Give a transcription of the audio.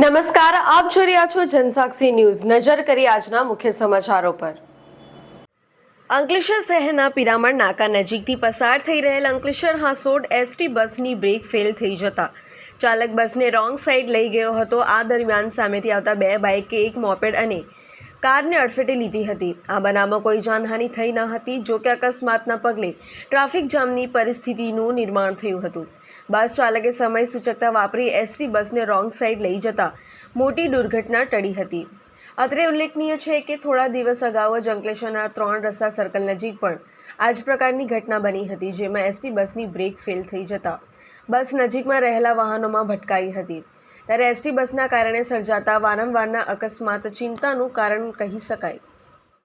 નમસ્કાર, આપ જોઈ રહ્યા છો જનસાક્ષી ન્યૂઝ. નજર કરી આજના મુખ્ય સમાચારો પર. અંકલેશ્વર શહેરના પિરામણ નાકા નજીકથી પસાર થઈ રહેલ અંકલેશ્વર હાંસોડ એસટી બસની બ્રેક ફેલ થઈ જતા. ચાલક બસને રોંગ સાઈડ લઈ ગયો હતો. આ દરમિયાન સામેથી આવતા બે બાઇકે એક મોપેડ અને કારને અડફેટે લીધી હતી. આ બનાવમાં કોઈ જાનહાનિ થઈ ન હતી, જો કે અકસ્માતના પગલે ટ્રાફિક જામની પરિસ્થિતિનું નિર્માણ થયું હતું. બસ ચાલકે સમય સૂચકતા વાપરી એસટી બસને રોંગ સાઈડ લઈ જતા મોટી દુર્ઘટના ટળી હતી. અત્રે ઉલ્લેખનીય છે કે થોડા દિવસ અગાઉ જ અંકલેશ્વરના ત્રણ રસ્તા સર્કલ નજીક પણ આ જ પ્રકારની ઘટના બની હતી, જેમાં એસટી બસની બ્રેક ફેલ થઈ જતા બસ નજીકમાં રહેલા વાહનોમાં ભટકાઈ હતી. ત્યારે એસટી બસના કારણે સર્જાતા વારંવારના અકસ્માત ચિંતાનું કારણ કહી શકાય.